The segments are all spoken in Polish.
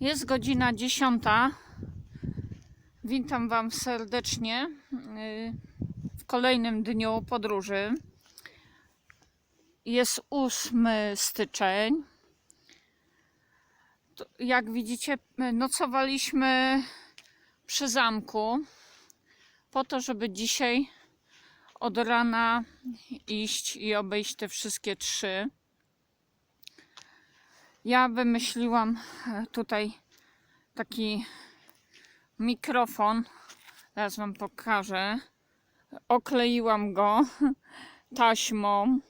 Jest godzina 10. Witam Wam serdecznie yy, w kolejnym dniu podróży. Jest 8 styczeń. Jak widzicie, nocowaliśmy przy zamku po to, żeby dzisiaj od rana iść i obejść te wszystkie trzy. Ja wymyśliłam e, tutaj taki mikrofon. Teraz Wam pokażę. Okleiłam go taśmą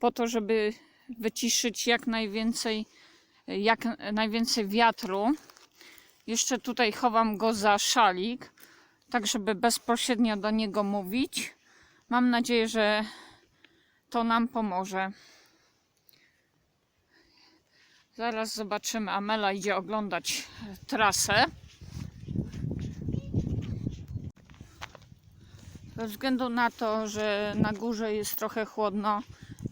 po to, żeby wyciszyć jak najwięcej, jak najwięcej wiatru. Jeszcze tutaj chowam go za szalik, tak żeby bezpośrednio do niego mówić. Mam nadzieję, że to nam pomoże. Zaraz zobaczymy. Amela idzie oglądać e, trasę. Ze względu na to, że na górze jest trochę chłodno,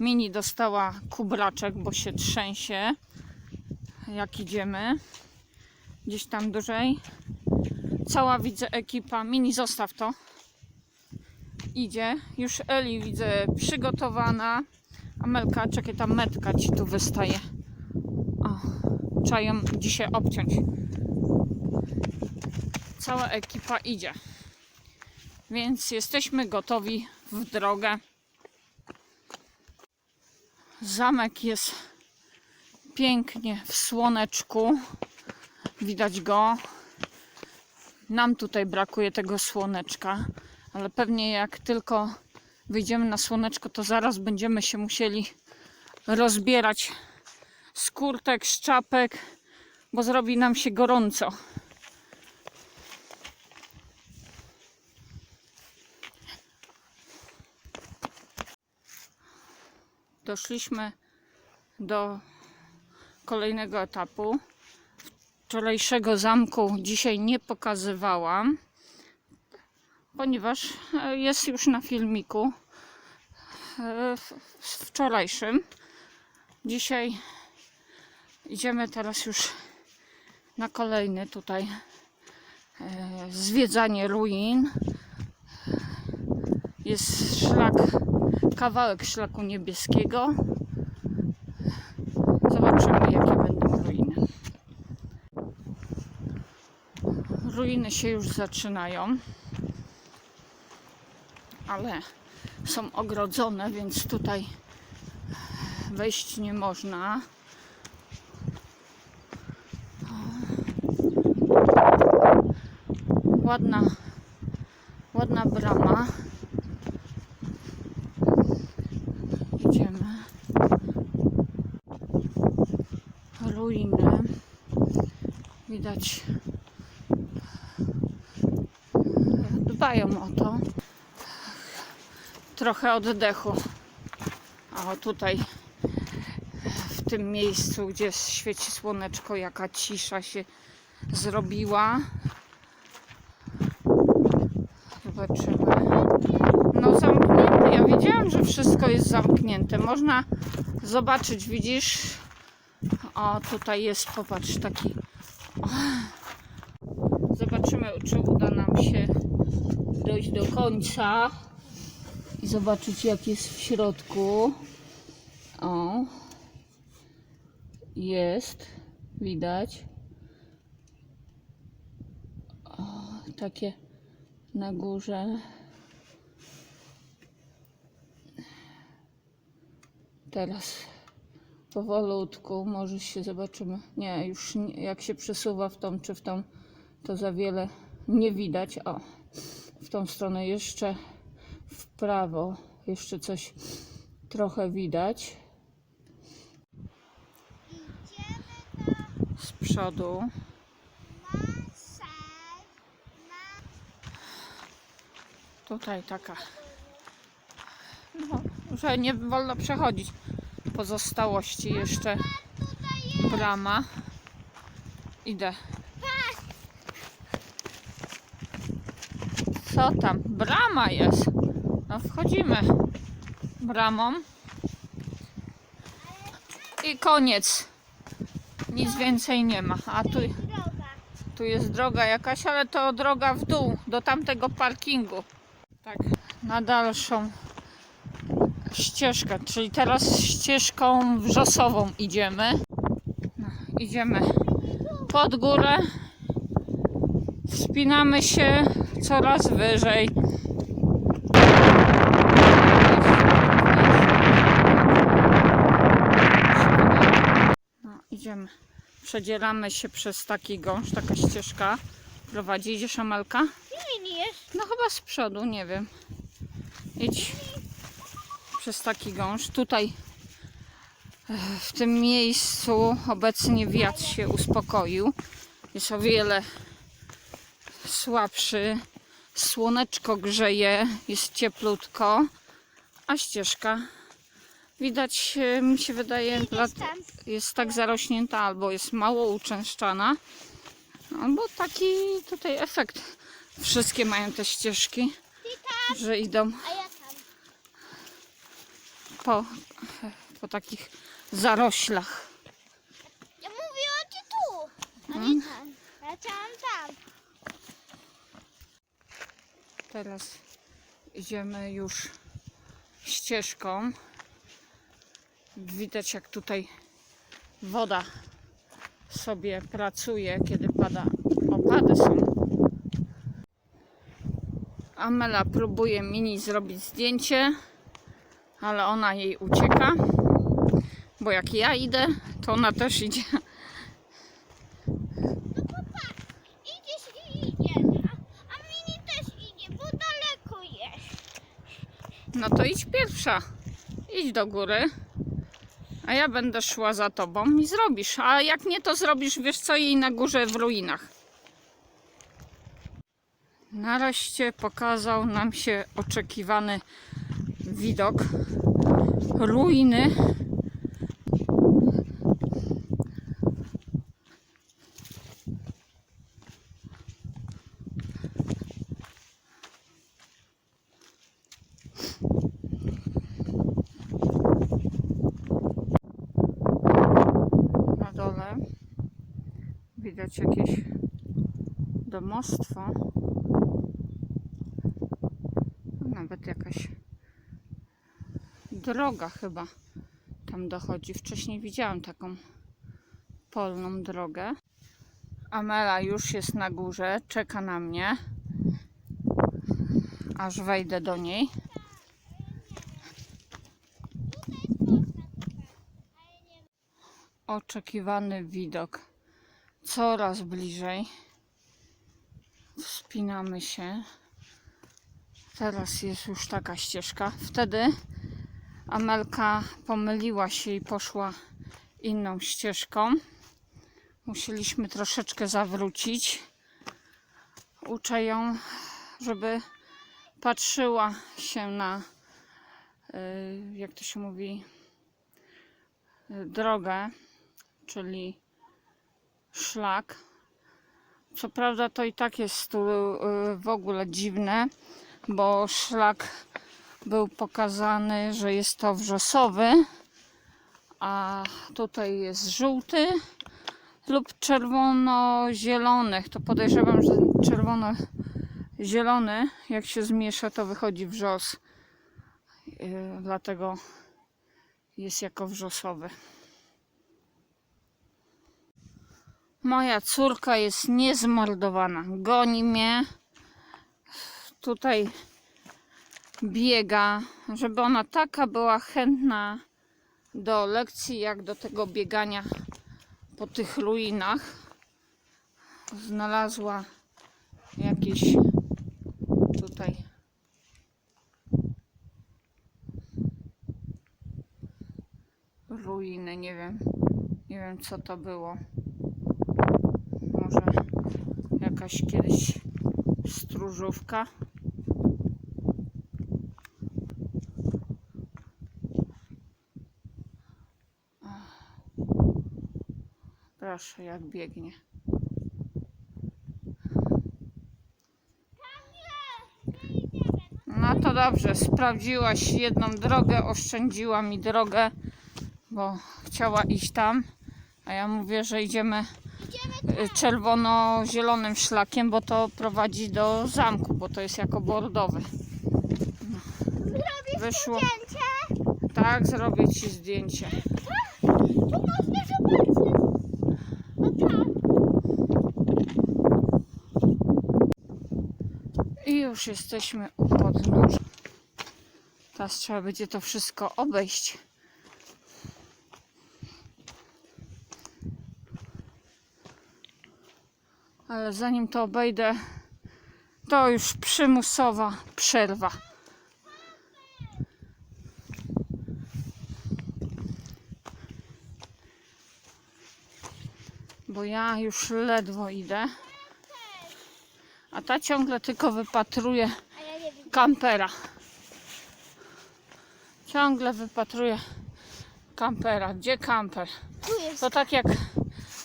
Mini dostała kubraczek, bo się trzęsie, jak idziemy. Gdzieś tam dłużej. Cała widzę ekipa. Mini, zostaw to. Idzie. Już Eli widzę przygotowana. Amelka, czekaj, ta metka ci tu wystaje. Trzeba ją dzisiaj obciąć. Cała ekipa idzie. Więc jesteśmy gotowi w drogę. Zamek jest pięknie w słoneczku. Widać go. Nam tutaj brakuje tego słoneczka, ale pewnie jak tylko wyjdziemy na słoneczko, to zaraz będziemy się musieli rozbierać z kurtek, z czapek, bo zrobi nam się gorąco. Doszliśmy do kolejnego etapu. Wczorajszego zamku dzisiaj nie pokazywałam, ponieważ e, jest już na filmiku e, wczorajszym. Dzisiaj Idziemy teraz już na kolejny tutaj e, zwiedzanie ruin. Jest szlak, kawałek szlaku niebieskiego. Zobaczymy jakie będą ruiny. Ruiny się już zaczynają, ale są ogrodzone, więc tutaj wejść nie można. Ładna, ładna brama. Idziemy. Ruiny. Widać. Dbają o to. Trochę oddechu. A tutaj w tym miejscu, gdzie świeci słoneczko, jaka cisza się zrobiła. Zobaczymy. No zamknięte. Ja wiedziałam, że wszystko jest zamknięte. Można zobaczyć, widzisz? O, tutaj jest, popatrz, taki. Zobaczymy, czy uda nam się dojść do końca i zobaczyć, jak jest w środku. O, jest, widać. O, takie na górze. Teraz powolutku, może się zobaczymy. Nie, już nie, jak się przesuwa w tą czy w tą, to za wiele nie widać. O, w tą stronę jeszcze w prawo, jeszcze coś trochę widać. Z przodu. Tutaj taka. No, że nie wolno przechodzić. Pozostałości jeszcze brama. Idę. Co tam? Brama jest. No wchodzimy bramą. I koniec. Nic więcej nie ma. A tu, tu jest droga jakaś, ale to droga w dół, do tamtego parkingu. Tak, na dalszą ścieżkę, czyli teraz ścieżką wrzosową idziemy. No, idziemy pod górę. Wspinamy się coraz wyżej. No, idziemy. Przedzieramy się przez taki gąszcz, taka ścieżka prowadzi. Idziesz, Amelka? Nie, nie jest. No chyba z przodu, nie wiem. Idź przez taki gąszcz. Tutaj e, w tym miejscu obecnie wiatr się uspokoił. Jest o wiele słabszy. Słoneczko grzeje, jest cieplutko, a ścieżka widać, e, mi się wydaje, jest tak zarośnięta albo jest mało uczęszczana. Albo taki tutaj efekt. Wszystkie mają te ścieżki, że idą po, po takich zaroślach. Ja mówię o ci tu. A nie tam. Ja chciałam tam. Teraz idziemy już ścieżką. Widać jak tutaj woda sobie pracuje, kiedy pada. Opady są. Amela próbuje mini zrobić zdjęcie, ale ona jej ucieka. Bo jak ja idę, to ona też idzie. Idziesz i idziesz. A, a mini też idzie, bo daleko jest. No to idź pierwsza. Idź do góry. A ja będę szła za tobą i zrobisz. A jak nie, to zrobisz, wiesz co, jej na górze w ruinach. Nareszcie pokazał nam się oczekiwany widok. Ruiny. Na dole widać jakieś domostwo. Nawet jakaś droga chyba tam dochodzi. Wcześniej widziałam taką polną drogę. Amela już jest na górze, czeka na mnie, aż wejdę do niej. Oczekiwany widok coraz bliżej. Wspinamy się. Teraz jest już taka ścieżka. Wtedy Amelka pomyliła się i poszła inną ścieżką. Musieliśmy troszeczkę zawrócić. Uczę ją, żeby patrzyła się na, y, jak to się mówi, y, drogę, czyli szlak. Co prawda to i tak jest tu y, w ogóle dziwne, bo szlak był pokazany, że jest to wrzosowy, a tutaj jest żółty lub czerwono-zielony. To podejrzewam, że czerwono-zielony, jak się zmiesza, to wychodzi wrzos. Yy, Dlatego jest jako wrzosowy. Moja córka jest niezmordowana. Goni mnie. Tutaj biega, żeby ona taka była chętna do lekcji, jak do tego biegania po tych ruinach. Znalazła jakieś tutaj ruiny, nie wiem. Nie wiem co to było. Może jakaś kiedyś stróżówka. Proszę, jak biegnie. No to dobrze, sprawdziłaś jedną drogę, oszczędziła mi drogę, bo chciała iść tam. A ja mówię, że idziemy czerwono-zielonym szlakiem, bo to prowadzi do zamku, bo to jest jako bordowy. zrobić Wyszło. zdjęcie. Tak, zrobię ci zdjęcie. Tu można zobaczyć. No tak. I już jesteśmy u podnóża. Teraz trzeba będzie to wszystko obejść. Ale zanim to obejdę, to już przymusowa przerwa. Bo ja już ledwo idę, a ta ciągle tylko wypatruje kampera. Ciągle wypatruje kampera. Gdzie kamper? To tak jak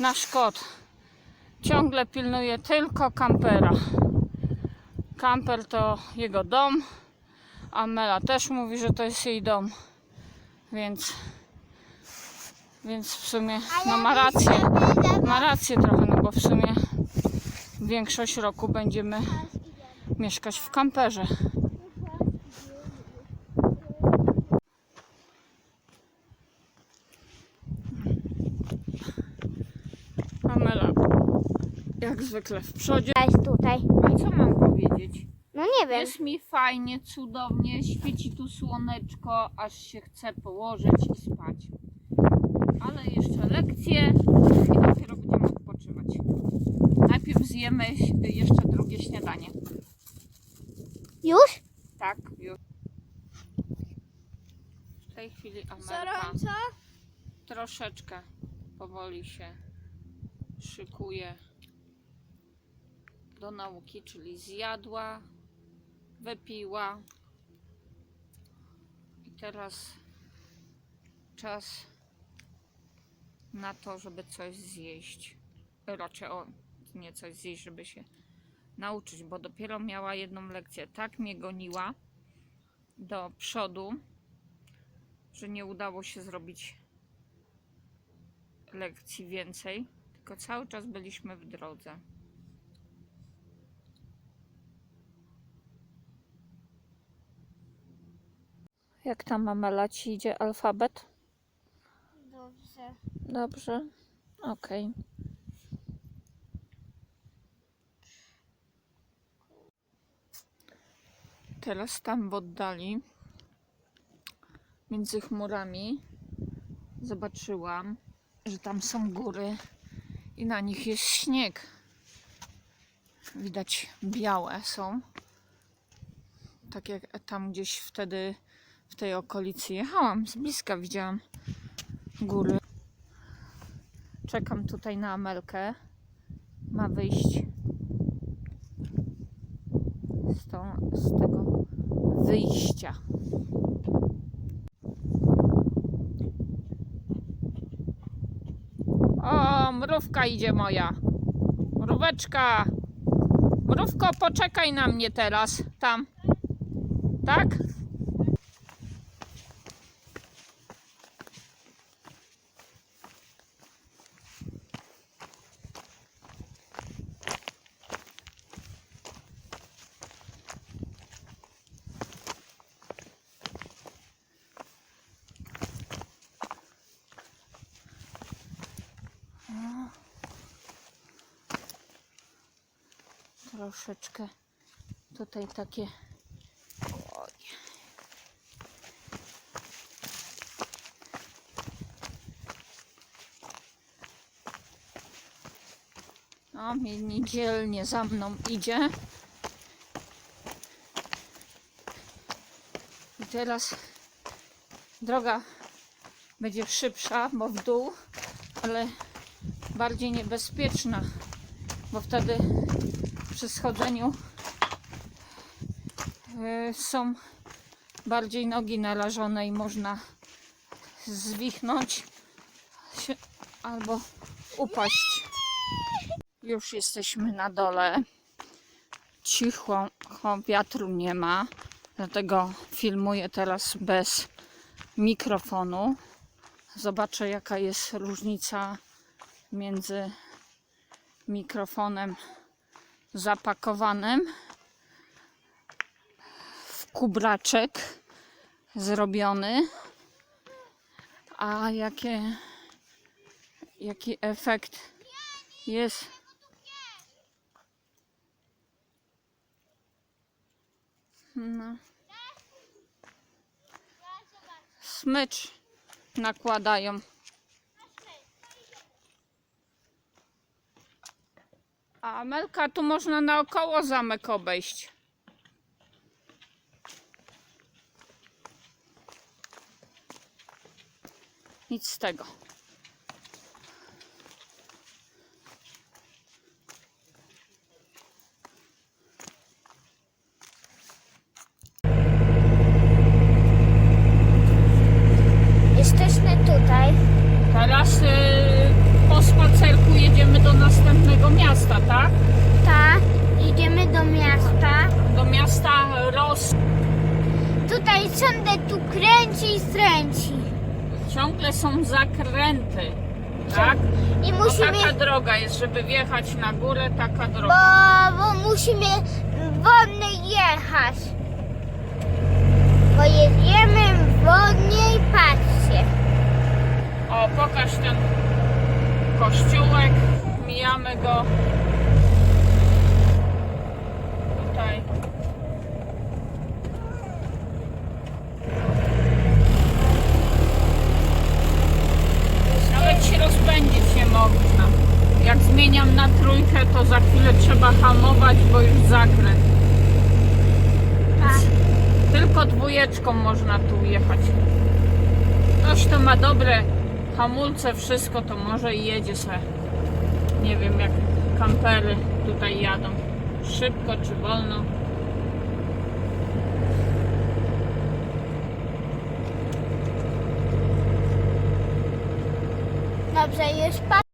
nasz kot. Ciągle pilnuje tylko kampera. Kamper to jego dom, a Mela też mówi, że to jest jej dom. Więc, więc w sumie no ma rację. Ma rację trochę, no bo w sumie większość roku będziemy mieszkać w kamperze. Amela, jak zwykle w przodzie. Jest tutaj. A co mam powiedzieć? No nie wiem. Jest mi fajnie, cudownie, świeci tu słoneczko, aż się chce położyć i spać. Ale jeszcze lekcje i dopiero będziemy odpoczywać. Najpierw zjemy jeszcze drugie śniadanie. Już? Tak, już. W tej chwili Gorąco? troszeczkę powoli się szykuje do nauki, czyli zjadła, wypiła i teraz czas na to, żeby coś zjeść. Raczej o, nie coś zjeść, żeby się nauczyć, bo dopiero miała jedną lekcję. Tak mnie goniła do przodu, że nie udało się zrobić lekcji więcej, tylko cały czas byliśmy w drodze. Jak tam mamela ci idzie alfabet? Dobrze. Dobrze. Okej. Teraz tam w oddali, między chmurami, zobaczyłam, że tam są góry i na nich jest śnieg. Widać białe są. Tak jak tam gdzieś wtedy w tej okolicy jechałam, z bliska widziałam góry. Czekam tutaj na Amelkę. Ma wyjść z, tą, z tego wyjścia. O, mrówka idzie moja. Mróweczka. Mrówko, poczekaj na mnie teraz. Tam. Tak? Troszeczkę tutaj takie. Oj. O, mi niedzielnie za mną idzie. I teraz droga będzie szybsza, bo w dół, ale bardziej niebezpieczna, bo wtedy przy schodzeniu y, są bardziej nogi narażone i można zwichnąć się albo upaść. Już jesteśmy na dole. Cicho, cho, wiatru nie ma, dlatego filmuję teraz bez mikrofonu. Zobaczę, jaka jest różnica między mikrofonem zapakowanym w kubraczek zrobiony. A jakie, jaki efekt jest no. smycz nakładają. A Amelka, tu można naokoło zamek obejść. Nic z tego. Jesteśmy tutaj. Teraz y, po spacerku jedziemy do następnego miasta, tak? Tak, idziemy do miasta. Do miasta Ros. Tutaj ciągle tu kręci i stręci. Ciągle są zakręty, tak? I musimy, taka droga jest, żeby wjechać na górę, taka bo, droga. bo musimy wolno jechać. Bo jedziemy wolniej, patrzcie. O, pokaż ten kościółek. Mijamy go. Tutaj. Nawet się rozpędzić nie można. Jak zmieniam na trójkę, to za chwilę trzeba hamować, bo już zakręt. Tylko dwójeczką można tu jechać. Ktoś to ma dobre hamulce, wszystko to może i jedzie se. Nie wiem jak kampery tutaj jadą. Szybko czy wolno. Dobrze, już patrz.